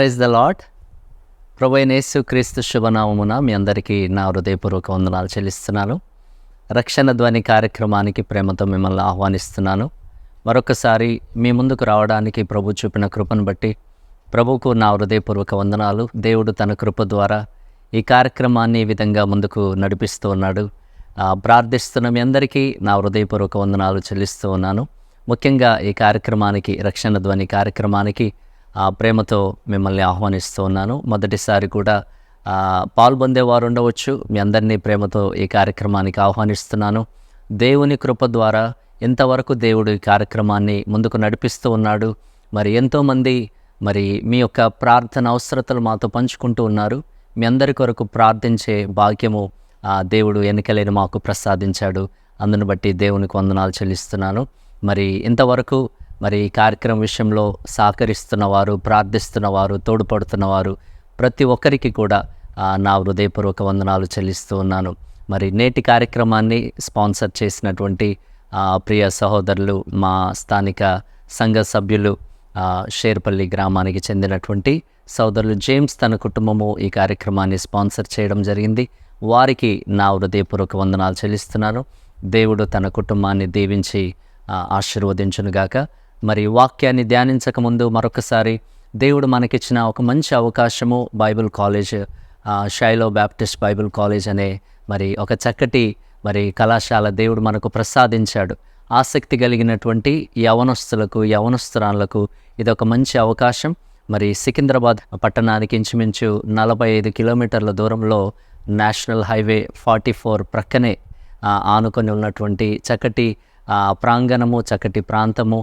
Praise the lot ప్రభు ప్రభైనేసు క్రీస్తు శుభనామమున మీ అందరికీ నా హృదయపూర్వక వందనాలు చెల్లిస్తున్నాను. రక్షణ ధ్వని కార్యక్రమానికి ప్రేమతో మిమ్మల్ని ఆహ్వానిస్తున్నాను. మరొకసారి మీ ముందుకు రావడానికి ప్రభు చూపిన కృపను బట్టి ప్రభుకు నా హృదయపూర్వక వందనాలు. దేవుడు తన కృప ద్వారా ఈ కార్యక్రమాన్ని ఈ విధంగా ముందుకు నడిపిస్తూ ఉన్నాడు. ప్రార్థిస్తున్న మీ అందరికీ నా హృదయపూర్వక వందనాలు చెల్లిస్తూ ఉన్నాను. ముఖ్యంగా ఈ కార్యక్రమానికి రక్షణ ధ్వని కార్యక్రమానికి ప్రేమతో మిమ్మల్ని ఆహ్వానిస్తూ ఉన్నాను. మొదటిసారి కూడా పాల్పొందేవారు ఉండవచ్చు. మీ అందరినీ ప్రేమతో ఈ కార్యక్రమానికి ఆహ్వానిస్తున్నాను. దేవుని కృప ద్వారా ఇంతవరకు దేవుడు ఈ కార్యక్రమాన్ని ముందుకు నడిపిస్తూ ఉన్నాడు. మరి ఎంతోమంది మరి మీ యొక్క ప్రార్థన అవసరతలు మాతో పంచుకుంటూ ఉన్నారు. మీ అందరి కొరకు ప్రార్థించే భాగ్యము ఆ దేవుడు ఎన్నికలేని మాకు ప్రసాదించాడు. అందును బట్టి దేవునికి వందనాలు చెల్లిస్తున్నాను. మరి ఇంతవరకు మరి ఈ కార్యక్రమం విషయంలో సహకరిస్తున్నవారు ప్రార్థిస్తున్నవారు తోడ్పడుతున్నవారు ప్రతి ఒక్కరికి కూడా నా హృదయపూర్వక వందనాలు చెల్లిస్తూ ఉన్నాను. మరి నేటి కార్యక్రమాన్ని స్పాన్సర్ చేసినటువంటి ప్రియ సహోదరులు మా స్థానిక సంఘ సభ్యులు షేర్పల్లి గ్రామానికి చెందినటువంటి సోదరులు జేమ్స్ తన కుటుంబము ఈ కార్యక్రమాన్ని స్పాన్సర్ చేయడం జరిగింది. వారికి నా హృదయపూర్వక వందనాలు చెల్లిస్తున్నాను. దేవుడు తన కుటుంబాన్ని దీవించి ఆ, ఆశీర్వదించునుగాక. మరి వాక్యాన్ని ధ్యానించక ముందు మరొకసారి దేవుడు మనకిచ్చిన ఒక మంచి అవకాశము Bible college Shiloh Baptist Bible college అనే మరి ఒక చక్కటి మరి కళాశాల దేవుడు మనకు ప్రసాదించాడు. ఆసక్తి కలిగినటువంటి యవనస్తులకు యవనస్తురాలకు ఇది ఒక మంచి అవకాశం. మరి సికింద్రాబాద్ పట్టణానికి ఇంచుమించు నలభై ఐదు కిలోమీటర్ల దూరంలో నేషనల్ హైవే ఫార్టీ ఫోర్ ప్రక్కనే ఆనుకొని ఉన్నటువంటి చక్కటి ప్రాంగణము చక్కటి ప్రాంతము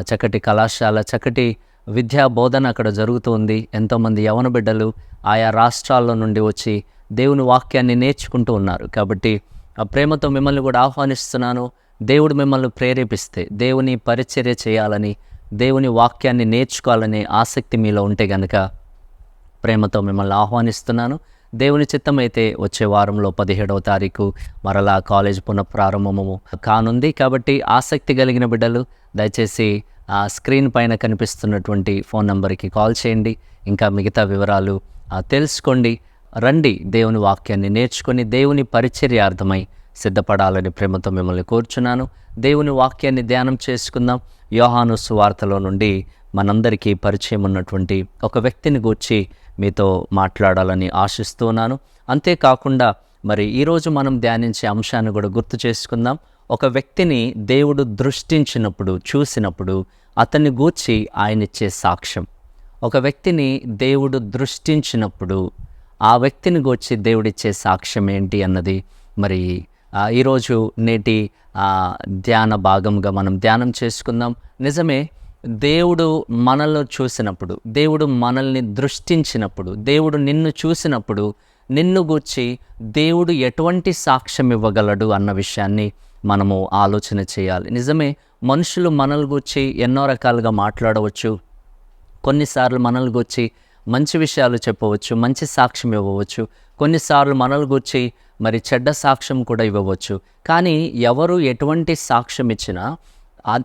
చక్కటి కళాశాల చక్కటి విద్యా బోధన అక్కడ జరుగుతుంది ఎంతోమంది యవన బిడ్డలు ఆయా రాష్ట్రాల్లో నుండి వచ్చి దేవుని వాక్యాన్ని నేర్చుకుంటూ ఉన్నారు. కాబట్టి ఆ ప్రేమతో మిమ్మల్ని కూడా ఆహ్వానిస్తున్నాను. దేవుడు మిమ్మల్ని ప్రేరేపిస్తే దేవుని పరిచర్య చేయాలని దేవుని వాక్యాన్ని నేర్చుకోవాలనే ఆసక్తి మీలో ఉంటే గనక ప్రేమతో మిమ్మల్ని ఆహ్వానిస్తున్నాను. దేవుని చిత్తమైతే వచ్చే వారంలో పదిహేడవ తారీఖు మరలా కాలేజ్ పునఃప్రారంభము కానుంది. కాబట్టి ఆసక్తి కలిగిన బిడ్డలు దయచేసి ఆ స్క్రీన్ పైన కనిపిస్తున్నటువంటి ఫోన్ నంబర్కి కాల్ చేయండి. ఇంకా మిగతా వివరాలు తెలుసుకోండి. రండి దేవుని వాక్యాన్ని నేర్చుకొని దేవుని పరిచర్యార్థమై సిద్ధపడాలని ప్రేమతో మిమ్మల్ని కోరుచున్నాను. దేవుని వాక్యాన్ని ధ్యానం చేసుకుందాం. యోహాను సువార్తలో నుండి మనందరికీ పరిచయం ఉన్నటువంటి ఒక వ్యక్తిని గూర్చి మీతో మాట్లాడాలని ఆశిస్తున్నాను. అంతేకాకుండా మరి ఈరోజు మనం ధ్యానించే అంశాన్ని కూడా గుర్తు చేసుకుందాం. ఒక వ్యక్తిని దేవుడు దృష్టించినప్పుడు చూసినప్పుడు అతన్ని గూర్చి ఆయన ఇచ్చే సాక్ష్యం. ఒక వ్యక్తిని దేవుడు దృష్టించినప్పుడు ఆ వ్యక్తిని గూర్చి దేవుడిచ్చే సాక్ష్యం ఏంటి అన్నది మరి ఈరోజు నేటి ఆ, ధ్యాన భాగంగా మనం ధ్యానం చేసుకుందాం. నిజమే దేవుడు మనల్ని చూసినప్పుడు దేవుడు మనల్ని దృష్టించినప్పుడు దేవుడు నిన్ను చూసినప్పుడు నిన్ను గూర్చి దేవుడు ఎటువంటి సాక్ష్యం ఇవ్వగలడు అన్న విషయాన్ని మనము ఆలోచన చేయాలి. నిజమే మనుషులు మనల్ని గూర్చి ఎన్నో రకాలుగా మాట్లాడవచ్చు. కొన్నిసార్లు మనల్ని గూర్చి మంచి విషయాలు చెప్పవచ్చు మంచి సాక్ష్యం ఇవ్వవచ్చు. కొన్నిసార్లు మనల్ని గూర్చి మరి చెడ్డ సాక్ష్యం కూడా ఇవ్వవచ్చు. కానీ ఎవరు ఎటువంటి సాక్ష్యం ఇచ్చినా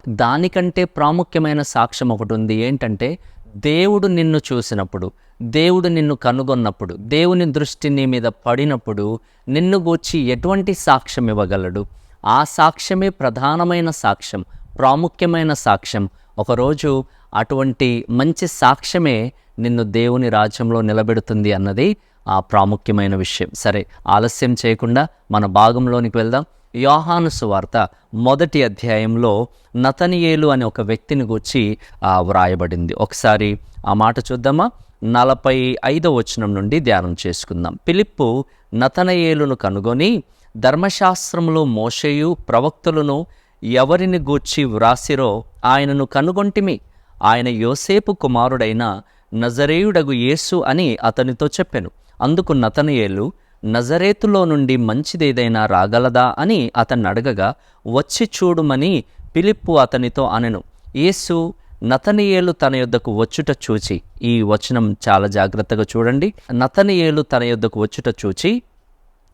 దానికంటే ప్రాముఖ్యమైన సాక్ష్యం ఒకటి ఉంది. ఏంటంటే దేవుడు నిన్ను చూసినప్పుడు దేవుడు నిన్ను కనుగొన్నప్పుడు దేవుని దృష్టి నీ మీద పడినప్పుడు నిన్ను గూర్చి ఎటువంటి సాక్ష్యం ఇవ్వగలడు? ఆ సాక్ష్యమే ప్రధానమైన సాక్ష్యం ప్రాముఖ్యమైన సాక్ష్యం. ఒకరోజు అటువంటి మంచి సాక్ష్యమే నిన్ను దేవుని రాజ్యంలో నిలబెడుతుంది అన్నది ఆ ప్రాముఖ్యమైన విషయం. సరే ఆలస్యం చేయకుండా మన భాగంలోనికి వెళ్దాం. యోహాను సువార్త మొదటి అధ్యాయంలో నతనియేలు అనే ఒక వ్యక్తిని గూర్చి వ్రాయబడింది. ఒకసారి ఆ మాట చూద్దామా? నలభై ఐదో వచనం నుండి ధ్యానం చేసుకుందాం. పిలిప్పు నతనయేలును కనుగొని ధర్మశాస్త్రంలో మోషయు ప్రవక్తులను ఎవరిని గూర్చి వ్రాసిరో ఆయనను కనుగొంటిమి. ఆయన యోసేపు కుమారుడైన నజరేయుడగు యేసు అని అతనితో చెప్పాను. అందుకు నతనయేలు నజరేతులో నుండి మంచిదేదైనా రాగలదా అని అతన్ని అడగగా వచ్చి చూడుమని పిలిప్పు అతనితో అనెను. యేసు నతనియేలు తన యొద్దకు వచ్చుట చూచి. ఈ వచనం చాలా జాగ్రత్తగా చూడండి. నతనియేలు తన యొద్దకు వచ్చుట చూచి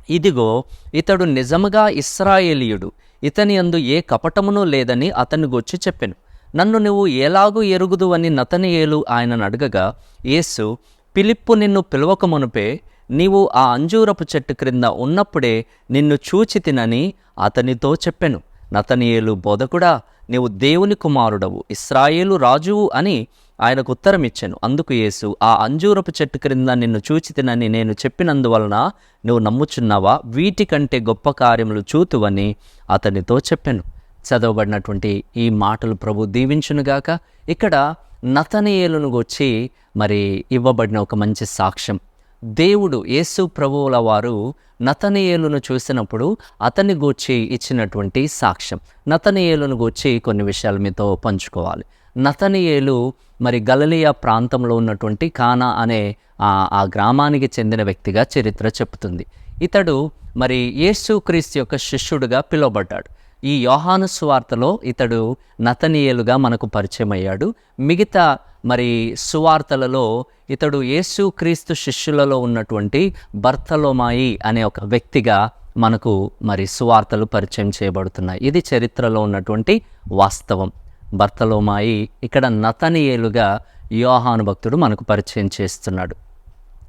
ఇదిగో ఇతడు నిజముగా ఇస్రాయేలీయుడు. ఇతని అందు ఏ కపటమునూ లేదని అతని గూర్చి చెప్పాను. నన్ను నువ్వు ఎలాగూ ఎరుగుదు అని నతనియేలు ఆయనను అడగగా యేసు పిలిప్పు నిన్ను పిలవక మునుపే నీవు ఆ అంజూరపు చెట్టు క్రింద ఉన్నప్పుడే నిన్ను చూచి తినని అతనితో చెప్పెను. నతనీయులు బోధకుడా నీవు దేవుని కుమారుడవు ఇస్రాయేలు రాజువు అని ఆయనకు ఉత్తరం ఇచ్చాను అందుకు యేసు ఆ అంజూరపు చెట్టు క్రింద నిన్ను చూచి తినని నేను చెప్పినందువలన నువ్వు నమ్ముచున్నావా? వీటికంటే గొప్ప కార్యములు చూతువని అతనితో చెప్పాను. చదవబడినటువంటి ఈ మాటలు ప్రభు దీవించునుగాక ఇక్కడ నతనీయులను వచ్చి మరి ఇవ్వబడిన ఒక మంచి సాక్ష్యం. దేవుడు యేసు ప్రభువుల వారు నతనియేలును చూసినప్పుడు అతని గూర్చి ఇచ్చినటువంటి సాక్ష్యం. నతనియేలును గూర్చి కొన్ని విషయాలు మీతో పంచుకోవాలి. నతనియేలు మరి గలలియా ప్రాంతంలో ఉన్నటువంటి కానా అనే ఆ గ్రామానికి చెందిన వ్యక్తిగా చరిత్ర చెబుతుంది. ఇతడు మరి యేసుక్రీస్తు యొక్క శిష్యుడుగా పిలువబడ్డాడు. ఈ యోహాను స్వార్తలో ఇతడు నతనీయులుగా మనకు పరిచయం అయ్యాడు మిగతా మరి సువార్తలలో ఇతడు యేసుక్రీస్తు శిష్యులలో ఉన్నటువంటి బర్తలోమాయి అనే ఒక వ్యక్తిగా మనకు మరి సువార్తలు పరిచయం చేయబడుతున్నాయి. ఇది చరిత్రలో ఉన్నటువంటి వాస్తవం. బర్తలోమాయి ఇక్కడ నతనియేలుగా యోహాను భక్తుడు మనకు పరిచయం చేస్తున్నాడు.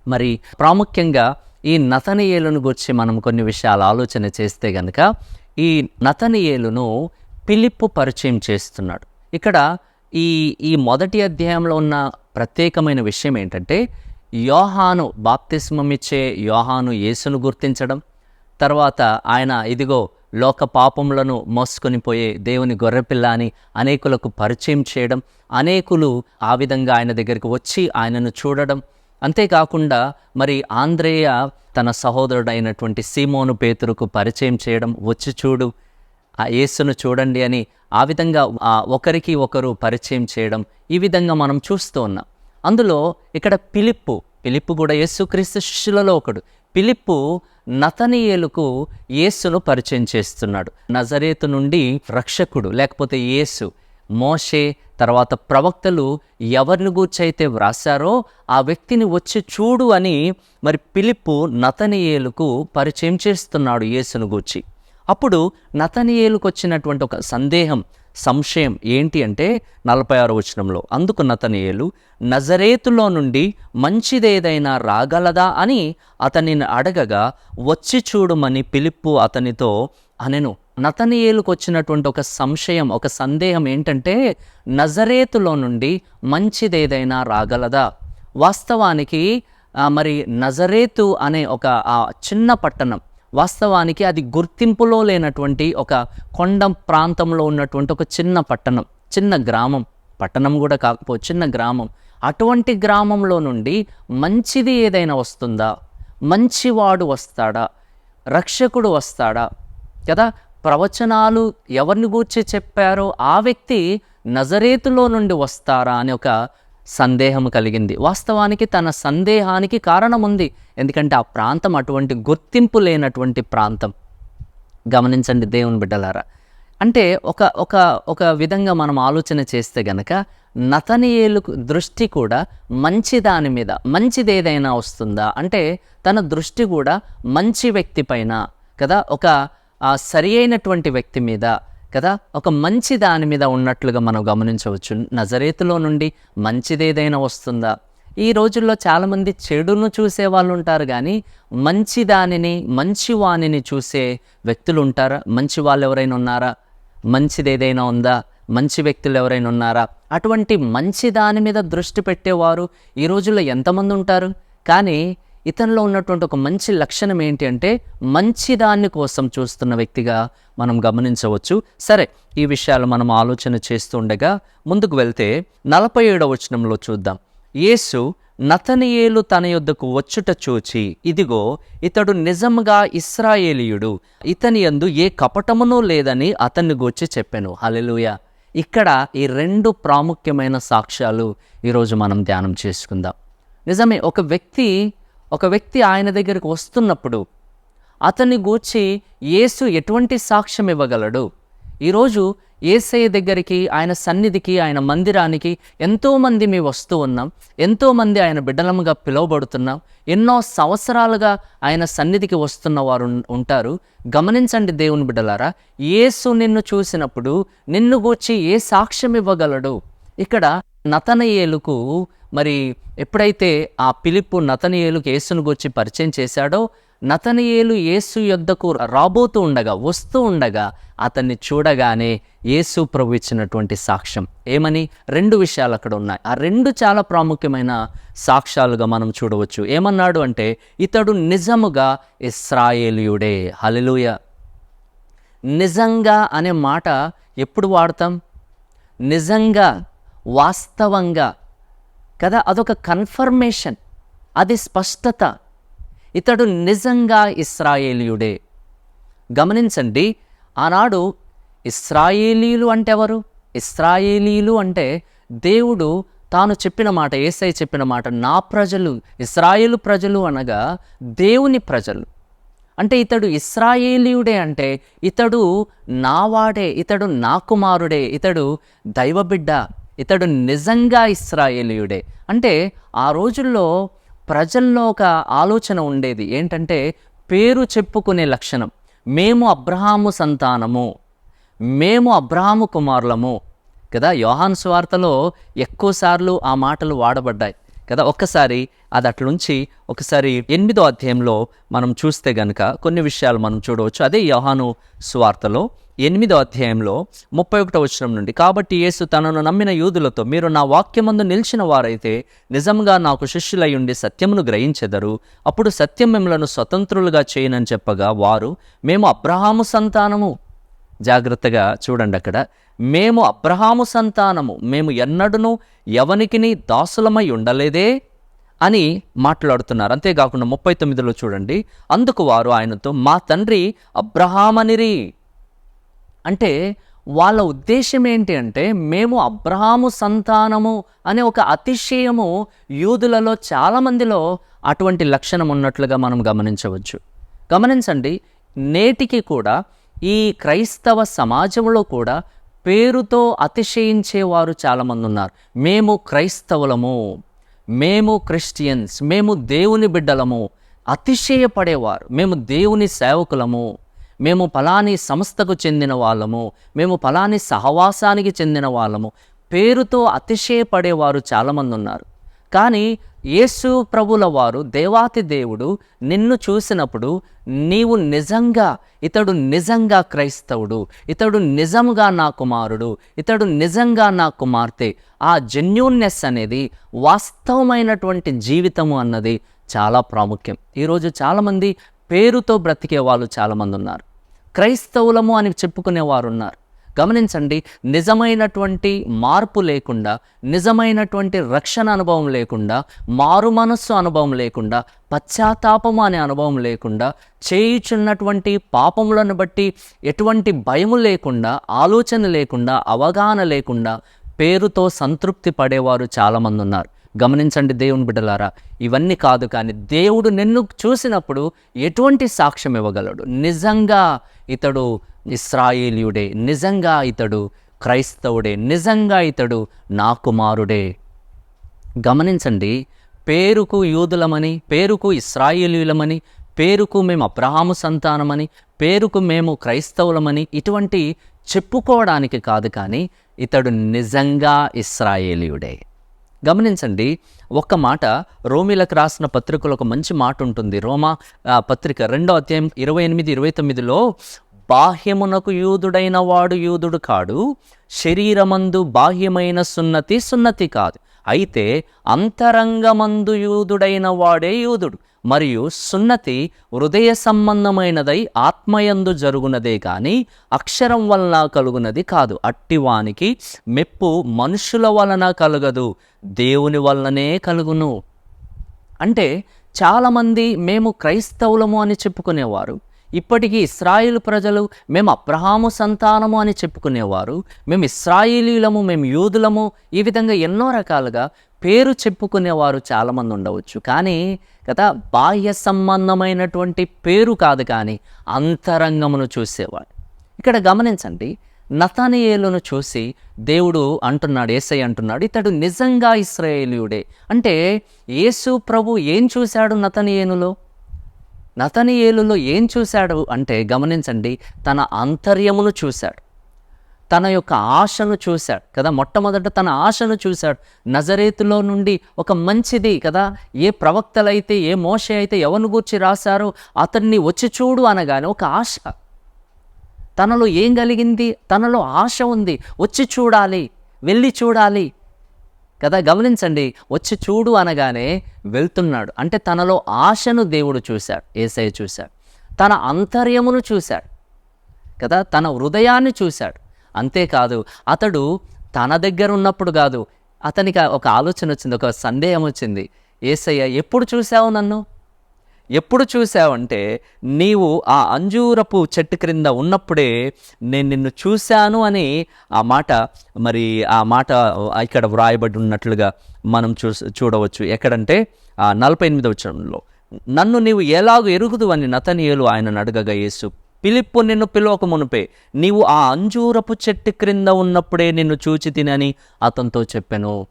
మరి ప్రాముఖ్యంగా ఈ నతనియేలును గురించి మనం కొన్ని విషయాలు ఆలోచన చేస్తే గనక ఈ నతనియేలును పిలిప్పు పరిచయం చేస్తున్నాడు. ఇక్కడ ఈ ఈ మొదటి అధ్యాయంలో ఉన్న ప్రత్యేకమైన విషయం ఏంటంటే యోహాను బాప్తిస్మం ఇచ్చే యోహాను యేసును గుర్తించడం తర్వాత ఆయన ఇదిగో లోక పాపములను మోసుకొని పోయే దేవుని గొర్రెపిల్ల అని అనేకులకు పరిచయం చేయడం అనేకులు ఆ విధంగా ఆయన దగ్గరికి వచ్చి ఆయనను చూడడం. అంతేకాకుండా మరి ఆంధ్రేయ తన సహోదరుడైనటువంటి సీమోను పేతురుకు పరిచయం చేయడం వచ్చి చూడు. ఆ యేసును చూడండి అని ఆ విధంగా ఆ ఒకరికి ఒకరు పరిచయం చేయడం ఈ విధంగా మనం చూస్తూ ఉన్నాం. అందులో ఇక్కడ పిలిప్పు పిలిప్పు కూడా యేసుక్రీస్తు శిష్యులలో ఒకడు. పిలిప్పు నతనీయులకు యేసును పరిచయం చేస్తున్నాడు. నజరేతు నుండి రక్షకుడు లేకపోతే యేసు. మోషే తర్వాత ప్రవక్తలు ఎవరిని గూర్చైతే వ్రాసారో ఆ వ్యక్తిని వచ్చి చూడు అని మరి పిలిప్పు నతనియేలుకు పరిచయం చేస్తున్నాడు యేసును గూర్చి. అప్పుడు నతనియేలుకు వచ్చినటువంటి ఒక సందేహం సంశయం ఏంటి అంటే నలభై ఆరు వచనంలో అందుకు నతనియేలు నజరేతులో నుండి మంచిదేదైనా రాగలదా? అని అతనిని అడగగా వచ్చి చూడమని పిలుపు అతనితో అనెను. నతనియేలుకు వచ్చినటువంటి ఒక సంశయం ఒక సందేహం ఏంటంటే నజరేతులో నుండి మంచిదేదైనా రాగలదా? వాస్తవానికి మరి నజరేతు అనే ఒక చిన్న పట్టణం వాస్తవానికి అది గుర్తింపులో లేనటువంటి ఒక కొండ ప్రాంతంలో ఉన్నటువంటి ఒక చిన్న పట్టణం చిన్న గ్రామం పట్టణం కూడా కాకపోతే చిన్న గ్రామం. అటువంటి గ్రామంలో నుండి మంచిది ఏదైనా వస్తుందా? మంచివాడు వస్తాడా? రక్షకుడు వస్తాడా? కదా ప్రవచనాలు ఎవరిని గూర్చి చెప్పారో ఆ వ్యక్తి నజరేతులో నుండి వస్తారా అని ఒక సందేహం కలిగింది. వాస్తవానికి తన సందేహానికి కారణం ఉంది ఎందుకంటే ఆ ప్రాంతం అటువంటి గుర్తింపు లేనటువంటి ప్రాంతం. గమనించండి దేవుని బిడ్డలారా. అంటే ఒక ఒక ఒక విధంగా మనం ఆలోచన చేస్తే గనక నతనీయులు దృష్టి కూడా మంచి దాని మీద మంచిది ఏదైనా వస్తుందా? అంటే తన దృష్టి కూడా మంచి వ్యక్తి పైన కదా? ఒక సరి అయినటువంటి వ్యక్తి మీద. కదా? ఒక మంచి దాని మీద ఉన్నట్లుగా మనం గమనించవచ్చు. నజరేతులో నుండి మంచిదేదైనా వస్తుందా? ఈ రోజుల్లో చాలామంది చెడును చూసే వాళ్ళు ఉంటారు కానీ మంచి దానిని మంచి వాణిని చూసే వ్యక్తులు ఉంటారా? మంచి వాళ్ళు ఎవరైనా ఉన్నారా? మంచిదేదైనా ఉందా? మంచి వ్యక్తులు ఎవరైనా ఉన్నారా? అటువంటి మంచి దాని మీద దృష్టి పెట్టేవారు ఈ రోజుల్లో ఎంతమంది ఉంటారు? కానీ ఇతనిలో ఉన్నటువంటి ఒక మంచి లక్షణం ఏంటి అంటే మంచిదాన్ని కోసం చూస్తున్న వ్యక్తిగా మనం గమనించవచ్చు. సరే ఈ విషయాలు మనం ఆలోచన చేస్తుండగా ముందుకు వెళ్తే నలభై ఏడవ వచనంలో చూద్దాం. యేసు నతనియేలు తన యొద్దకు వచ్చుట చూచి ఇదిగో ఇతడు నిజంగా ఇస్రాయేలీయుడు ఇతని యందు ఏ కపటమునూ లేదని అతన్ని గూర్చి చెప్పాను. హలెలుయ ఇక్కడ ఈ రెండు ప్రాముఖ్యమైన సాక్ష్యాలు ఈరోజు మనం ధ్యానం చేసుకుందాం. నిజమే ఒక వ్యక్తి ఒక వ్యక్తి ఆయన దగ్గరికి వస్తున్నప్పుడు అతన్ని గూర్చి యేసు ఎటువంటి సాక్ష్యం ఇవ్వగలడు? ఈరోజు ఏసయ్య దగ్గరికి ఆయన సన్నిధికి ఆయన మందిరానికి ఎంతోమంది మేము వస్తూ ఉన్నాం. ఎంతోమంది ఆయన బిడ్డలముగా పిలువబడుతున్నాం. ఎన్నో సంవత్సరాలుగా ఆయన సన్నిధికి వస్తున్న వారు ఉంటారు. గమనించండి దేవుని బిడ్డలారా యేసు నిన్ను చూసినప్పుడు నిన్ను గూర్చి ఏ సాక్ష్యం ఇవ్వగలడు? ఇక్కడ నతనయేలుకు మరి ఎప్పుడైతే ఆ పిలుపు నతనయేలుకు యేసును గూర్చి పరిచయం చేశాడో నతనయేలు యేసు యొద్దకు రాబోతూ ఉండగా వస్తూ ఉండగా అతన్ని చూడగానే యేసు ప్రభు ఇచ్చినటువంటి సాక్ష్యం. ఏమని? రెండు విషయాలు అక్కడ ఉన్నాయి. ఆ రెండు చాలా ప్రాముఖ్యమైన సాక్ష్యాలుగా మనం చూడవచ్చు. ఏమన్నాడు అంటే ఇతడు నిజముగా ఇస్రాయేలియుడే. హలలుయ నిజంగా అనే మాట ఎప్పుడు వాడతాం? నిజంగా వాస్తవంగా కదా అదొక కన్ఫర్మేషన్. అది స్పష్టత. ఇతడు నిజంగా ఇస్రాయేలీయుడే. గమనించండి ఆనాడు ఇస్రాయేలీలు అంటే ఎవరు ఇస్రాయేలీలు అంటే దేవుడు తాను చెప్పిన మాట ఏసై చెప్పిన మాట నా ప్రజలు ఇస్రాయేలు ప్రజలు అనగా దేవుని ప్రజలు. అంటే ఇతడు ఇస్రాయేలీయుడే అంటే ఇతడు నావాడే ఇతడు నా కుమారుడే ఇతడు దైవబిడ్డ. ఇతడు నిజంగా ఇస్రాయేలీయుడే. అంటే ఆ రోజుల్లో ప్రజల్లో ఒక ఆలోచన ఉండేది. ఏంటంటే పేరు చెప్పుకునే లక్షణం. మేము అబ్రహాము సంతానము. మేము అబ్రహాము కుమారులము. కదా యోహాన్ స్వార్తలో ఎక్కువసార్లు ఆ మాటలు వాడబడ్డాయి. కదా ఒక్కసారి అది అట్లుంచి ఒకసారి ఎనిమిదో అధ్యాయంలో మనం చూస్తే గనుక కొన్ని విషయాలు మనం చూడవచ్చు. అదే యోహాను స్వార్తలో ఎనిమిదో అధ్యాయంలో ముప్పై ఒకటో వచనం నుండి కాబట్టి యేసు తనను నమ్మిన యూదులతో మీరు నా వాక్యమందు నిలిచిన వారైతే నిజంగా నాకు శిష్యులయ్యుండి సత్యమును గ్రహించెదరు. అప్పుడు సత్యం మిమ్మలను స్వతంత్రులుగా చేయనని చెప్పగా వారు మేము అబ్రహాము సంతానము. జాగ్రత్తగా చూడండి అక్కడ మేము అబ్రహాము సంతానము. మేము ఎన్నడూను ఎవనికిని దాసులమై ఉండలేదే అని మాట్లాడుతున్నారు. అంతేకాకుండా ముప్పై తొమ్మిదిలో చూడండి అందుకు వారు ఆయనతో మా తండ్రి అబ్రహామనిరి అంటే వాళ్ళ ఉద్దేశం ఏంటి అంటే మేము అబ్రహాము సంతానము అనే ఒక అతిశయము యూదులలో చాలామందిలో అటువంటి లక్షణం ఉన్నట్లుగా మనం గమనించవచ్చు. గమనించండి నేటికి కూడా ఈ క్రైస్తవ సమాజంలో కూడా పేరుతో అతిశయించేవారు చాలామంది ఉన్నారు. మేము క్రైస్తవులము మేము క్రిస్టియన్స్ మేము దేవుని బిడ్డలము అతిశయపడేవారు మేము దేవుని సేవకులము మేము ఫలాని సంస్థకు చెందిన వాళ్ళము. మేము ఫలాని సహవాసానికి చెందిన వాళ్ళము. పేరుతో అతిశయపడేవారు చాలామంది ఉన్నారు కానీ యేసు ప్రభుల వారు దేవాతి దేవుడు నిన్ను చూసినప్పుడు నీవు నిజంగా ఇతడు నిజంగా క్రైస్తవుడు ఇతడు నిజంగా నా కుమారుడు ఇతడు నిజంగా నా కుమార్తె. ఆ జెన్యూన్నెస్ అనేది వాస్తవమైనటువంటి జీవితము అన్నది చాలా ప్రాముఖ్యం. ఈరోజు చాలామంది పేరుతో బ్రతికే వాళ్ళు చాలామంది ఉన్నారు క్రైస్తవులము అని చెప్పుకునేవారు ఉన్నారు గమనించండి నిజమైనటువంటి మార్పు లేకుండా నిజమైనటువంటి రక్షణ అనుభవం లేకుండా మారు మనస్సు అనుభవం లేకుండా పశ్చాత్తాపము అనే అనుభవం లేకుండా చేయుచున్నటువంటి పాపములను బట్టి ఎటువంటి భయము లేకుండా ఆలోచన లేకుండా అవగాహన లేకుండా పేరుతో సంతృప్తి పడేవారు చాలామంది ఉన్నారు గమనించండి దేవుని బిడ్డలారా ఇవన్నీ కాదు కానీ దేవుడు నిన్ను చూసినప్పుడు ఎటువంటి సాక్ష్యం ఇవ్వగలడు? నిజంగా ఇతడు ఇస్రాయేలీయుడే నిజంగా ఇతడు క్రైస్తవుడే నిజంగా ఇతడు నా కుమారుడే. గమనించండి పేరుకు యూదులమని పేరుకు ఇస్రాయేలీయులమని పేరుకు మేము అబ్రహాము సంతానమని పేరుకు మేము క్రైస్తవులమని ఇటువంటి చెప్పుకోవడానికి కాదు కానీ ఇతడు నిజంగా ఇస్రాయేలీయుడే. గమనించండి ఒక్క మాట రోమిలకు రాసిన పత్రికలో ఒక మంచి మాట ఉంటుంది. రోమా పత్రిక రెండో అధ్యాయం ఇరవై ఎనిమిది ఇరవై తొమ్మిదిలో బాహ్యమునకు యూదుడైన వాడు యూదుడు కాడు శరీరమందు బాహ్యమైన సున్నతి సున్నతి కాదు. అయితే అంతరంగమందు యూదుడైన వాడే యూదుడు. మరియు సున్నతి హృదయ సంబంధమైనదై ఆత్మయందు జరుగునదే కానీ అక్షరం వలన కలుగునది కాదు. అట్టివానికి మెప్పు మనుషుల వలన కలుగదు దేవుని వలననే కలుగును. అంటే చాలామంది మేము క్రైస్తవులము అని చెప్పుకునేవారు. ఇప్పటికీ ఇస్రాయిల్ ప్రజలు మేము అబ్రహాము సంతానము అని చెప్పుకునేవారు మేము ఇస్రాయిలీలము మేము యూదులము ఈ విధంగా ఎన్నో రకాలుగా పేరు చెప్పుకునేవారు చాలామంది ఉండవచ్చు. కానీ కదా బాహ్య సంబంధమైనటువంటి పేరు కాదు కానీ అంతరంగమును చూసేవాడు ఇక్కడ గమనించండి నతనియేలును చూసి దేవుడు అంటున్నాడు ఏసై అంటున్నాడు ఇతడు నిజంగా ఇస్రాయేలీయుడే. అంటే యేసు ప్రభు ఏం చూశాడు నతనియేనులో నతనియేలులో ఏం చూశాడు అంటే గమనించండి తన అంతర్యమును చూశాడు. తన యొక్క ఆశను చూశాడు కదా మొట్టమొదట తన ఆశను చూశాడు. నజరేతులో నుండి ఒక మంచిది కదా ఏ ప్రవక్తలైతే ఏ మోష అయితే ఎవరిని గూర్చి రాశారో అతన్ని వచ్చి చూడు అనగానే ఒక ఆశ. తనలో ఏం కలిగింది? తనలో ఆశ ఉంది. వచ్చి చూడాలి వెళ్ళి చూడాలి. కదా? గమనించండి వచ్చి చూడు అనగానే వెళ్తున్నాడు. అంటే తనలో ఆశను దేవుడు చూశాడు ఏసై చూశాడు. తన అంతర్యమును చూశాడు కదా? తన హృదయాన్ని చూశాడు. అంతేకాదు అతడు తన దగ్గర ఉన్నప్పుడు కాదు అతనికి ఒక ఆలోచన వచ్చింది ఒక సందేహం వచ్చింది. ఏసయ్య ఎప్పుడు చూశావు నన్ను? ఎప్పుడు చూసావంటే నీవు ఆ అంజూరపు చెట్టు క్రింద ఉన్నప్పుడే నేను నిన్ను చూశాను అని ఆ మాట మరి ఆ మాట ఇక్కడ వ్రాయబడి ఉన్నట్లుగా మనం చూ చూడవచ్చు. ఎక్కడంటే ఆ నలభై ఎనిమిది వచ్చంలో నన్ను నీవు ఎలాగో ఎరుగుదు అని నతనీయులు ఆయన అడగగా యేసు పిలిప్పు నిన్ను పిలవక మునుపే నీవు ఆ అంజూరపు చెట్టు క్రింద ఉన్నప్పుడే నిన్ను చూచి తినని అతనితో చెప్పాను.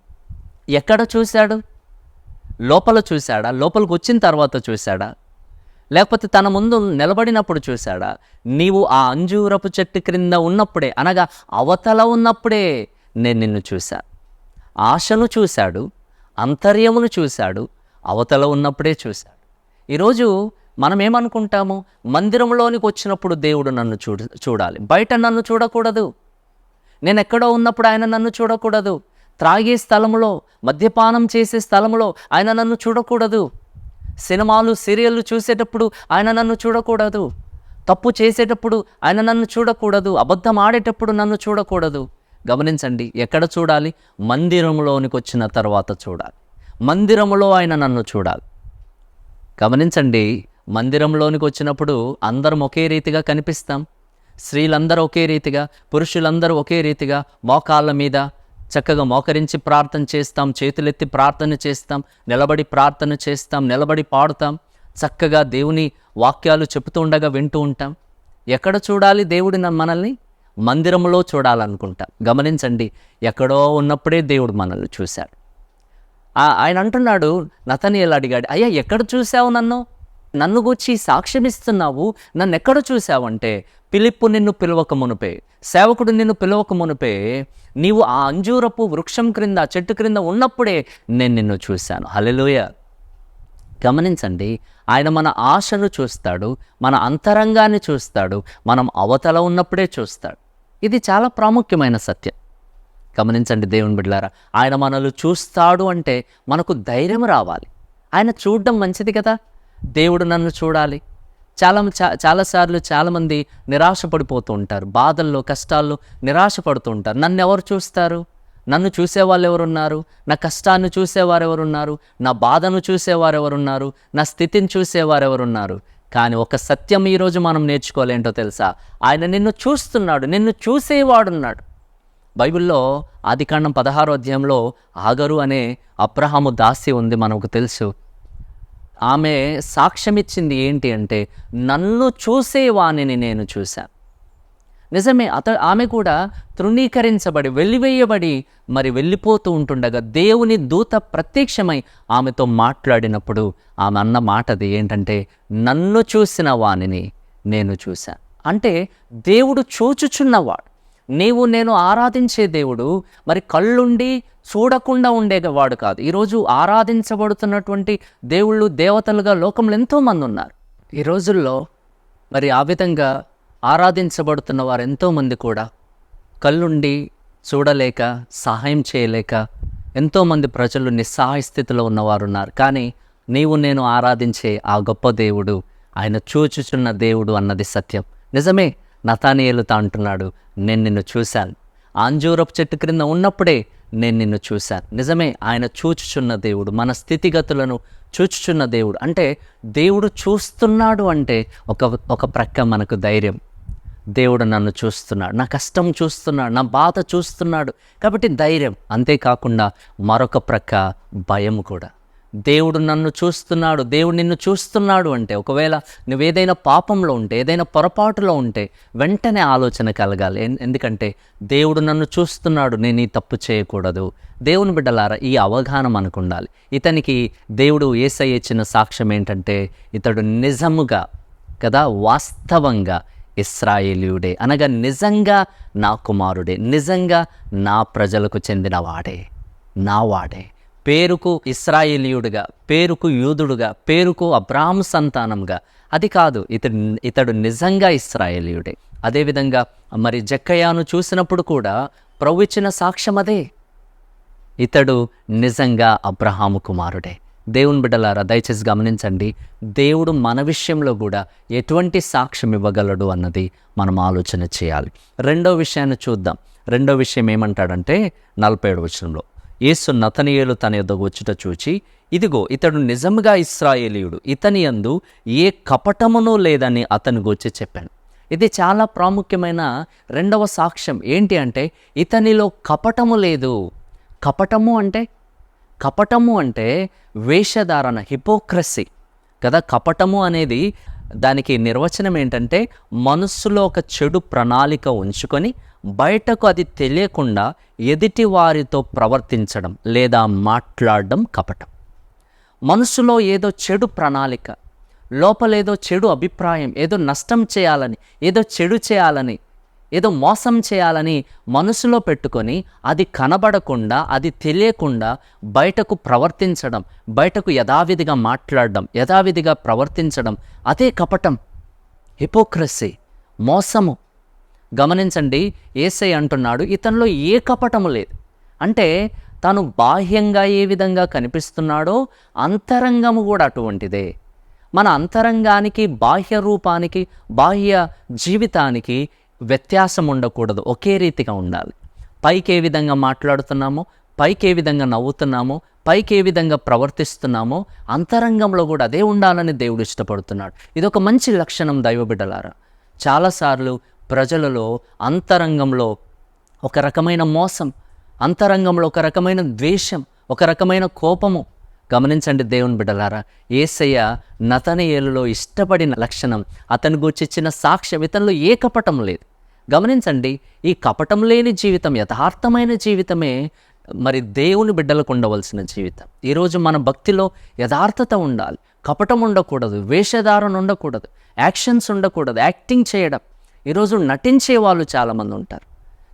ఎక్కడ చూశాడు? లోపల చూశాడా? లోపలికి వచ్చిన తర్వాత చూశాడా? లేకపోతే తన ముందు నిలబడినప్పుడు చూశాడా? నీవు ఆ అంజూరపు చెట్టు క్రింద ఉన్నప్పుడే అనగా అవతల ఉన్నప్పుడే నేను నిన్ను చూశా. ఆశను చూశాడు అంతర్యమును చూశాడు అవతల ఉన్నప్పుడే చూశాడు ఈరోజు మనం ఏమనుకుంటాము మందిరంలోనికి వచ్చినప్పుడు దేవుడు నన్ను చూడ చూడాలి. బయట నన్ను చూడకూడదు. నేను ఎక్కడో ఉన్నప్పుడు ఆయన నన్ను చూడకూడదు. త్రాగే స్థలంలో మద్యపానం చేసే స్థలంలో ఆయన నన్ను చూడకూడదు. సినిమాలు సీరియళ్ళు చూసేటప్పుడు ఆయన నన్ను చూడకూడదు. తప్పు చేసేటప్పుడు ఆయన నన్ను చూడకూడదు. అబద్ధం ఆడేటప్పుడు నన్ను చూడకూడదు. గమనించండి ఎక్కడ చూడాలి? మందిరంలోనికి వచ్చిన తర్వాత చూడాలి. మందిరంలో ఆయన నన్ను చూడాలి. గమనించండి మందిరంలోనికి వచ్చినప్పుడు అందరం ఒకే రీతిగా కనిపిస్తాం. స్త్రీలందరూ ఒకే రీతిగా పురుషులందరూ ఒకే రీతిగా మోకాళ్ళ మీద చక్కగా మోకరించి ప్రార్థన చేస్తాం చేతులెత్తి ప్రార్థన చేస్తాం నిలబడి ప్రార్థన చేస్తాం నిలబడి పాడుతాం చక్కగా దేవుని వాక్యాలు చెబుతూ ఉండగా వింటూ ఉంటాం. ఎక్కడ చూడాలి దేవుడి మనల్ని? మందిరంలో చూడాలనుకుంటాం. గమనించండి ఎక్కడో ఉన్నప్పుడే దేవుడు మనల్ని చూశాడు. ఆయన అంటున్నాడు నతనీయులు అడిగాడు అయ్యా ఎక్కడ చూసావు నన్ను? నన్ను గూర్చి సాక్ష్యమిస్తున్నావు? నన్ను ఎక్కడ చూసావంటే పిలిప్పు నిన్ను పిలవక మునుపే సేవకుడు నిన్ను పిలవక మునుపే నీవు ఆ అంజూరపు వృక్షం క్రింద చెట్టు క్రింద ఉన్నప్పుడే నేను నిన్ను చూశాను. హల్లెలూయ. గమనించండి ఆయన మన ఆశను చూస్తాడు మన అంతరంగాన్ని చూస్తాడు మనం అవతల ఉన్నప్పుడే చూస్తాడు. ఇది చాలా ప్రాముఖ్యమైన సత్యం. గమనించండి దేవుని బిడ్డలారా ఆయన మనల్ని చూస్తాడు అంటే మనకు ధైర్యం రావాలి. ఆయన చూడడం మంచిది కదా? దేవుడు నన్ను చూడాలి. చాలా చా చాలాసార్లు చాలామంది నిరాశపడిపోతూ ఉంటారు. బాధల్లో కష్టాల్లో నిరాశపడుతూ ఉంటారు. నన్ను ఎవరు చూస్తారు? నన్ను చూసేవాళ్ళు ఎవరున్నారు? నా కష్టాన్ని చూసేవారు ఎవరున్నారు? నా బాధను చూసేవారు ఎవరున్నారు? నా స్థితిని చూసేవారు ఎవరున్నారు? కానీ ఒక సత్యం ఈరోజు మనం నేర్చుకోలేంటో తెలుసా? ఆయన నిన్ను చూస్తున్నాడు. నిన్ను చూసేవాడున్నాడు. బైబిల్లో ఆదికాండం పదహారో అధ్యాయంలో ఆగరు అనే అబ్రహాము దాసి ఉంది మనకు తెలుసు. ఆమె సాక్ష్యమిచ్చింది ఏంటి అంటే నన్ను చూసేవాణిని నేను చూశాను. నిజమే అత ఆమె కూడా తృణీకరించబడి వెలివేయబడి మరి వెళ్ళిపోతూ ఉంటుండగా దేవుని దూత ప్రత్యక్షమై ఆమెతో మాట్లాడినప్పుడు ఆమె అన్న మాటది ఏంటంటే నన్ను చూసిన వాణిని నేను చూశాను. అంటే దేవుడు చూచుచున్నవాడు. నీవు నేను ఆరాధించే దేవుడు మరి కళ్ళుండి చూడకుండా ఉండేవాడు కాదు. ఈరోజు ఆరాధించబడుతున్నటువంటి దేవుళ్ళు దేవతలుగా లోకంలో ఎంతోమంది ఉన్నారు. ఈ రోజుల్లో మరి ఆ విధంగా ఆరాధించబడుతున్న వారు ఎంతోమంది కూడా కళ్ళుండి చూడలేక సహాయం చేయలేక ఎంతోమంది ప్రజలు నిస్సహాయ స్థితిలో ఉన్నవారు ఉన్నారు. కానీ నీవు నేను ఆరాధించే ఆ గొప్ప దేవుడు ఆయన చూచుచున్న దేవుడు అన్నది సత్యం. నిజమే నతానియలుతో అంటున్నాడు నేను నిన్ను చూశాను. ఆంజూరపు చెట్టు క్రింద ఉన్నప్పుడే నేను నిన్ను చూశాను. నిజమే ఆయన చూచుచున్న దేవుడు మన స్థితిగతులను చూచుచున్న దేవుడు. అంటే దేవుడు చూస్తున్నాడు అంటే ఒక ఒక ప్రక్క మనకు ధైర్యం. దేవుడు నన్ను చూస్తున్నాడు నా కష్టం చూస్తున్నాడు నా బాధ చూస్తున్నాడు కాబట్టి ధైర్యం. అంతేకాకుండా మరొక ప్రక్క భయం కూడా. దేవుడు నన్ను చూస్తున్నాడు దేవుడు నిన్ను చూస్తున్నాడు అంటే ఒకవేళ నువ్వేదైనా పాపంలో ఉంటే ఏదైనా పొరపాటులో ఉంటే వెంటనే ఆలోచన కలగాలి. ఎన్- ఎందుకంటే దేవుడు నన్ను చూస్తున్నాడు నేను ఈ తప్పు చేయకూడదు. దేవుని బిడ్డలారా ఈ అవగాహన మనకు ఉండాలి ఇతనికి దేవుడు ఏసై ఇచ్చిన సాక్ష్యం ఏంటంటే ఇతడు నిజముగా కదా వాస్తవంగా ఇస్రాయేలీయుడే. అనగా నిజంగా నా కుమారుడే నిజంగా నా ప్రజలకు చెందినవాడే నా వాడే పేరుకు ఇస్రాయేలీయుడుగా పేరుకు యూదుడుగా పేరుకు అబ్రాహం సంతానంగా. అది కాదు ఇతడు ఇతడు నిజంగా ఇస్రాయేలీయుడే. అదేవిధంగా మరి జక్కయ్యను చూసినప్పుడు కూడా ప్రభు ఇచ్చిన సాక్ష్యం అదే. ఇతడు నిజంగా అబ్రహాము కుమారుడే. దేవుని బిడ్డలారా దయచేసి గమనించండి దేవుడు మన విషయంలో కూడా ఎటువంటి సాక్ష్యం ఇవ్వగలడు అన్నది మనం ఆలోచన చేయాలి. రెండో విషయాన్ని చూద్దాం. రెండో విషయం ఏమంటాడంటే నలభై ఏడు వచనంలో యేసు నతనీయులు తన యొద్దకు వచ్చుట చూచి ఇదిగో ఇతడు నిజంగా ఇస్రాయేలీయుడు ఇతని యందు ఏ కపటమునో లేదని అతని గురించి చెప్పాను. ఇది చాలా ప్రాముఖ్యమైన రెండవ సాక్ష్యం. ఏంటి అంటే ఇతనిలో కపటము లేదు. కపటము అంటే? కపటము అంటే వేషధారణ హిపోక్రసీ. కదా కపటము అనేది దానికి నిర్వచనం ఏంటంటే మనస్సులో ఒక చెడు ప్రణాళిక ఉంచుకొని బయటకు అది తెలియకుండా ఎదుటి వారితో ప్రవర్తించడం లేదా మాట్లాడడం కపటం. మనసులో ఏదో చెడు ప్రణాళిక లోపలేదో చెడు అభిప్రాయం ఏదో నష్టం చేయాలని ఏదో చెడు చేయాలని ఏదో మోసం చేయాలని మనసులో పెట్టుకొని అది కనబడకుండా అది తెలియకుండా బయటకు ప్రవర్తించడం బయటకు యథావిధిగా మాట్లాడడం యథావిధిగా ప్రవర్తించడం అదే కపటం. హిపోక్రసీ మోసము. గమనించండి ఏసై అంటున్నాడు ఇతనిలో ఏ కపటము లేదు. అంటే తాను బాహ్యంగా ఏ విధంగా కనిపిస్తున్నాడో అంతరంగము కూడా అటువంటిదే. మన అంతరంగానికి బాహ్య రూపానికి బాహ్య జీవితానికి వ్యత్యాసం ఉండకూడదు ఒకే రీతిగా ఉండాలి. పైకి ఏ విధంగా మాట్లాడుతున్నామో పైకి ఏ విధంగా నవ్వుతున్నామో పైకి ఏ విధంగా ప్రవర్తిస్తున్నామో అంతరంగంలో కూడా అదే ఉండాలని దేవుడు ఇష్టపడుతున్నాడు. ఇది ఒక మంచి లక్షణం దైవబిడ్డలారా. చాలాసార్లు ప్రజలలో అంతరంగంలో ఒక రకమైన మోసం అంతరంగంలో ఒక రకమైన ద్వేషం ఒక రకమైన కోపము. గమనించండి దేవుని బిడ్డలారా ఏసయ్య నతనయేలులో ఇష్టపడిన లక్షణం అతని గూర్చిచ్చిన సాక్ష్యం ఇతనిలో ఏ కపటం లేదు. గమనించండి ఈ కపటం లేని జీవితం యథార్థమైన జీవితమే మరి దేవుని బిడ్డలకు ఉండవలసిన జీవితం. ఈరోజు మన భక్తిలో యథార్థత ఉండాలి. కపటం ఉండకూడదు వేషధారణ ఉండకూడదు యాక్షన్స్ ఉండకూడదు యాక్టింగ్ చేయడం. ఈరోజు నటించే వాళ్ళు చాలామంది ఉంటారు.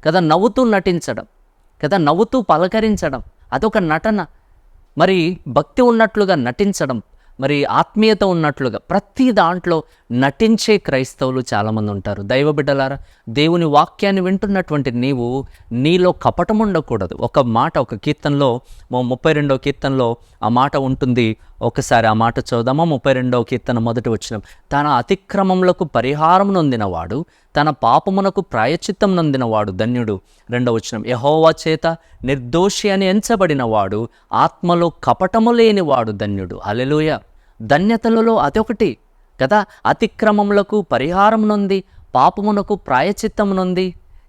కదా నవ్వుతూ నటించడం కదా నవ్వుతూ పలకరించడం అదొక నటన. మరి భక్తి ఉన్నట్లుగా నటించడం మరి ఆత్మీయత ఉన్నట్లుగా ప్రతి దాంట్లో నటించే క్రైస్తవులు చాలామంది ఉంటారు. దైవ బిడ్డలారా దేవుని వాక్యాన్ని వింటున్నటువంటి నీవు నీలో కపటం ఉండకూడదు. ఒక మాట ఒక కీర్తనలో మా ముప్పై రెండో కీర్తనలో ఆ మాట ఉంటుంది. ఒకసారి ఆ మాట చూద్దామా ముప్పై రెండవ కీర్తన మొదటి వచ్చిన తన అతిక్రమములకు పరిహారం నొందినవాడు తన పాపమునకు ప్రాయచిత్తం నొందినవాడు ధన్యుడు. రెండవ వచనం. యహోవా చేత నిర్దోషి అని ఎంచబడినవాడు ఆత్మలో కపటము లేనివాడు ధన్యుడు. అలెలుయ ధన్యతలలో అదొకటి. కదా? అతిక్రమములకు పరిహారం పాపమునకు ప్రాయచిత్తం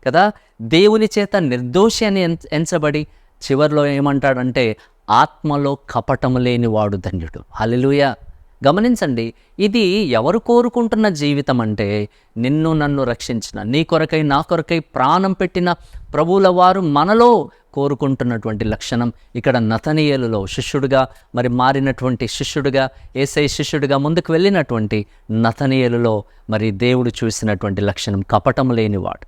కదా? దేవుని చేత నిర్దోషి అని ఎంచబడి చివరిలో ఏమంటాడంటే ఆత్మలో కపటము లేనివాడు ధన్యుడు. హల్లెలూయా. గమనించండి ఇది ఎవరు కోరుకుంటున్న జీవితం అంటే నిన్ను నన్ను రక్షించిన నీ కొరకై నా కొరకై ప్రాణం పెట్టిన ప్రభువుల వారు మనలో కోరుకుంటున్నటువంటి లక్షణం ఇక్కడ నతనీయులలో శిష్యుడిగా మరి మారినటువంటి శిష్యుడిగా ఏసై శిష్యుడిగా ముందుకు వెళ్ళినటువంటి నతనీయులలో మరి దేవుడు చూసినటువంటి లక్షణం కపటం లేనివాడు.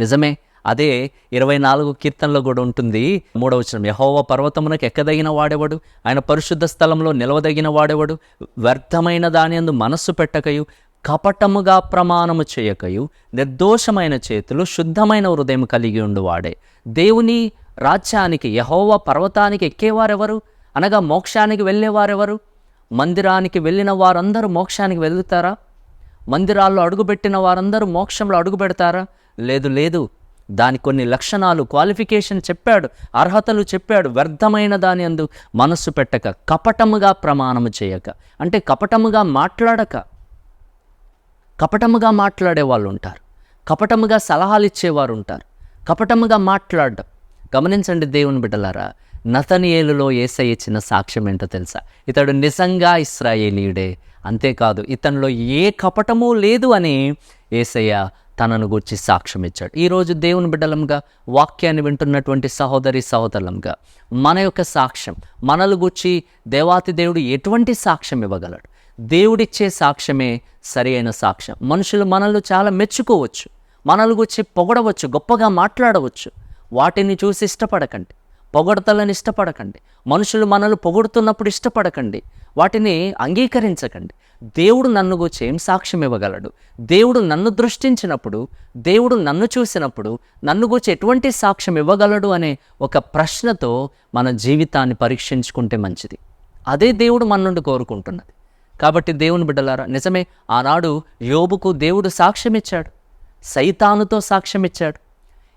నిజమే అదే ఇరవై నాలుగు కీర్తనలో కూడా ఉంటుంది. మూడవచనం యహోవ పర్వతమునకు ఎక్కదగిన వాడేవాడు? ఆయన పరిశుద్ధ స్థలంలో నిలవదగిన వాడేవాడు? వ్యర్థమైన దాని అందు మనస్సు పెట్టకయు కపటముగా ప్రమాణము చేయకయు నిర్దోషమైన చేతులు శుద్ధమైన హృదయం కలిగి ఉండువాడే. దేవుని రాజ్యానికి యహోవ పర్వతానికి ఎక్కేవారెవరు? అనగా మోక్షానికి వెళ్ళేవారెవరు? మందిరానికి వెళ్ళిన వారందరూ మోక్షానికి వెళ్తారా? మందిరాల్లో అడుగుపెట్టిన వారందరూ మోక్షంలో అడుగు పెడతారా లేదు లేదు. దాని కొన్ని లక్షణాలు క్వాలిఫికేషన్ చెప్పాడు అర్హతలు చెప్పాడు వ్యర్థమైన దాని అందు మనస్సు పెట్టక కపటముగా ప్రమాణము చేయక. అంటే కపటముగా మాట్లాడక. కపటముగా మాట్లాడే వాళ్ళు ఉంటారు కపటముగా సలహాలు ఇచ్చేవారు ఉంటారు కపటముగా మాట్లాడడం. గమనించండి దేవుని బిడ్డలారా నతనియేలులో ఏసై ఇచ్చిన సాక్ష్యం ఏంటో తెలుసా? ఇతడు నిజంగా ఇస్రాయేలీయుడే అంతేకాదు ఇతనిలో ఏ కపటము లేదు అని ఏసయ్య తనను గురించి సాక్ష్యం ఇచ్చాడు. ఈరోజు దేవుని బిడ్డలంగా వాక్యాన్ని వింటున్నటువంటి సహోదరి సహోదరులంగా మన యొక్క సాక్ష్యం మనలు గుర్చి దేవాతి దేవుడు ఎటువంటి సాక్ష్యం ఇవ్వగలడు? దేవుడిచ్చే సాక్ష్యమే సరి అయిన సాక్ష్యం. మనుషులు మనల్ని చాలా మెచ్చుకోవచ్చు మనల్ని గుచ్చి పొగడవచ్చు గొప్పగా మాట్లాడవచ్చు. వాటిని చూసి ఇష్టపడకండి. పొగడతలను ఇష్టపడకండి. మనుషులు మనల్ని పొగుడుతున్నప్పుడు ఇష్టపడకండి. వాటిని అంగీకరించకండి. దేవుడు నన్ను గురించి ఏం సాక్ష్యం ఇవ్వగలడు? దేవుడు నన్ను దృష్టించినప్పుడు దేవుడు నన్ను చూసినప్పుడు నన్ను గురించి ఎటువంటి సాక్ష్యం ఇవ్వగలడు అనే ఒక ప్రశ్నతో మన జీవితాన్ని పరీక్షించుకుంటే మంచిది. అదే దేవుడు మన నుండి కోరుకుంటున్నది. కాబట్టి దేవుని బిడ్డలారా నిజమే ఆనాడు యోబుకు దేవుడు సాక్ష్యం ఇచ్చాడు సైతానుతో సాక్ష్యం ఇచ్చాడు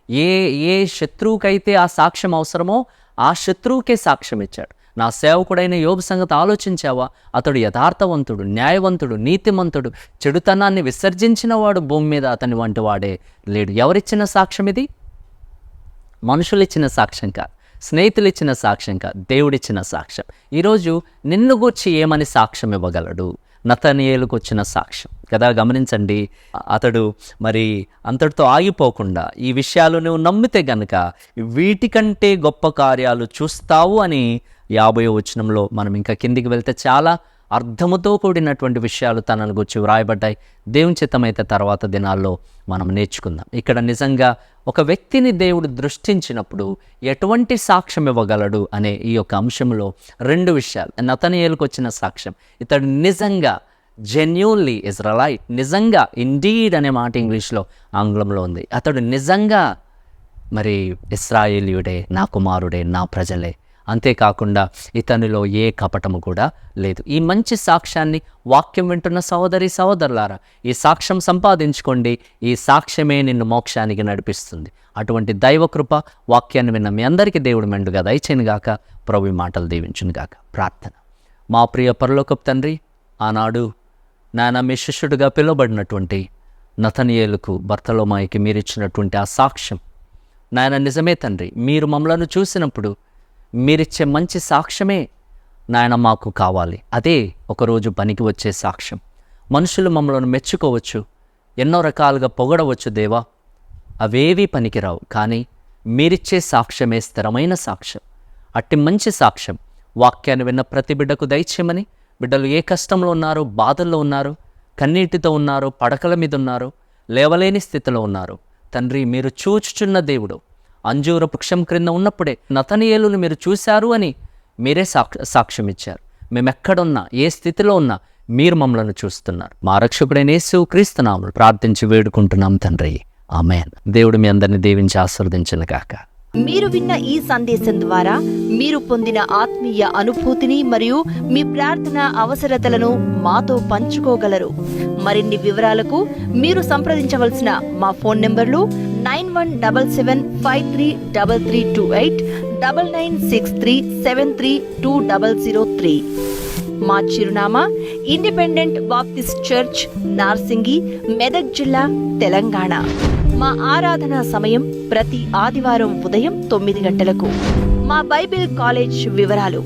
ఏ ఏ శత్రువుకైతే ఆ సాక్ష్యం అవసరమో ఆ శత్రువుకే సాక్ష్యం ఇచ్చాడు. నా సేవకుడైన యోబు సంగతి ఆలోచించావా? అతడు యథార్థవంతుడు న్యాయవంతుడు నీతిమంతుడు చెడుతనాన్ని విసర్జించిన వాడు భూమి మీద అతని వంటి వాడే. లేడు. ఎవరిచ్చిన సాక్ష్యం ఇది? మనుషులు ఇచ్చిన సాక్ష్యం కాదు. స్నేహితులు ఇచ్చిన సాక్ష్యం కాదు. దేవుడిచ్చిన సాక్ష్యం. ఈరోజు నిన్ను గూర్చి ఏమని సాక్ష్యం ఇవ్వగలడు నతనియేలుకు వచ్చిన సాక్ష్యం. కదా గమనించండి అతడు మరి అంతటితో ఆగిపోకుండా ఈ విషయాలు నువ్వు నమ్మితే గనక వీటికంటే గొప్ప కార్యాలు చూస్తావు అని యాభై వచనంలో మనం ఇంకా కిందికి వెళ్తే చాలా అర్థముతో కూడినటువంటి విషయాలు తనను గురించి వ్రాయబడ్డాయి. దేవుని చిత్తమైతే తర్వాత దినాల్లో మనం నేర్చుకుందాం. ఇక్కడ నిజంగా ఒక వ్యక్తిని దేవుడు దృష్టించినప్పుడు ఎటువంటి సాక్ష్యం ఇవ్వగలడు అనే ఈ యొక్క అంశంలో రెండు విషయాలు. నతనీయులకు వచ్చిన సాక్ష్యం. ఇతడు నిజంగా జెన్యున్లీ ఇజ్రలైట్ నిజంగా ఇండీడ్ అనే మాట ఇంగ్లీష్లో ఆంగ్లంలో ఉంది. అతడు నిజంగా మరి ఇస్రాయేలీయుడే నా కుమారుడే నా ప్రజలే అంతేకాకుండా ఇతనిలో ఏ కపటము కూడా లేదు. ఈ మంచి సాక్ష్యాన్ని వాక్యం వింటున్న సహోదరి సహోదరులారా ఈ సాక్ష్యం సంపాదించుకోండి. ఈ సాక్ష్యమే నిన్ను మోక్షానికి నడిపిస్తుంది. అటువంటి దైవకృప వాక్యాన్ని విన్న మీ అందరికీ దేవుడు మెండుగా దయచేను గాక. ప్రభు మాటలు దీవించును గాక. ప్రార్థన. మా ప్రియ పరలోకపు తండ్రి ఆనాడు నాయన మీ శిష్యుడిగా పిలువబడినటువంటి నతనియేలుకు భర్తలోమాయికి మీరు ఇచ్చినటువంటి ఆ సాక్ష్యం. నాయన నిజమే తండ్రి మీరు మమ్మలను చూసినప్పుడు మీరిచ్చే మంచి సాక్ష్యమే నాయన మాకు కావాలి. అదే ఒకరోజు పనికి వచ్చే సాక్ష్యం. మనుషులు మమ్మల్ని మెచ్చుకోవచ్చు. ఎన్నో రకాలుగా పొగడవచ్చు దేవా. అవేవీ పనికిరావు. కానీ మీరిచ్చే సాక్ష్యమే స్థిరమైన సాక్ష్యం. అట్టి మంచి సాక్ష్యం. వాక్యాన్ని విన్న ప్రతి బిడ్డకు దయచేయమని. బిడ్డలు ఏ కష్టంలో ఉన్నారు బాధల్లో ఉన్నారు కన్నీటితో ఉన్నారు పడకల మీద ఉన్నారు లేవలేని స్థితిలో ఉన్నారు. తండ్రి మీరు చూచుచున్న దేవుడు. అంజూర వృక్షం క్రింద ఉన్నప్పుడే నతనీయులను మీరు చూశారు అని మీరే సాక్ష సాక్ష్యం ఇచ్చారు మేము ఎక్కడున్నా ఏ స్థితిలో ఉన్నా మీరు మమ్మల్ని చూస్తున్నారు. మా రక్షకుడైన యేసు క్రీస్తునాములు ప్రార్థించి వేడుకుంటున్నాం తండ్రి. ఆమెన్. దేవుడు మీ అందరిని దీవించి ఆశీర్వదించిన కాక మీరు విన్న ఈ సందేశం ద్వారా మీరు పొందిన ఆత్మీయ అనుభూతిని మరియు మీ ప్రార్థన అవసరతలను మాతో పంచుకోగలరు. మరిన్ని వివరాలకు మీరు సంప్రదించవలసిన మా ఫోన్ నెంబర్లు nine one double seven five three double three two eight double nine six three seven three two double zero three. మా చిరునామా independent Baptist church Narsingi Medak జిల్లా తెలంగాణ. మా ఆరాధన సమయం ప్రతి ఆదివారం ఉదయం తొమ్మిది గంటలకు. మా బైబిల్ కాలేజ్ వివరాలు.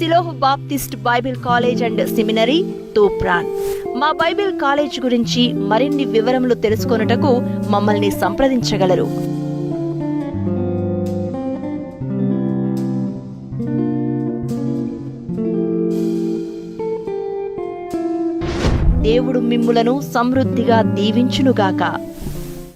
Shiloh Baptist Bible college and seminary Toopran. మా బైబిల్ కాలేజ్ గురించి మరిన్ని వివరములు తెలుసుకొనుటకు మమ్మల్ని సంప్రదించగలరు. దేవుడు మిమ్ములను సమృద్ధిగా దీవించునుగాక.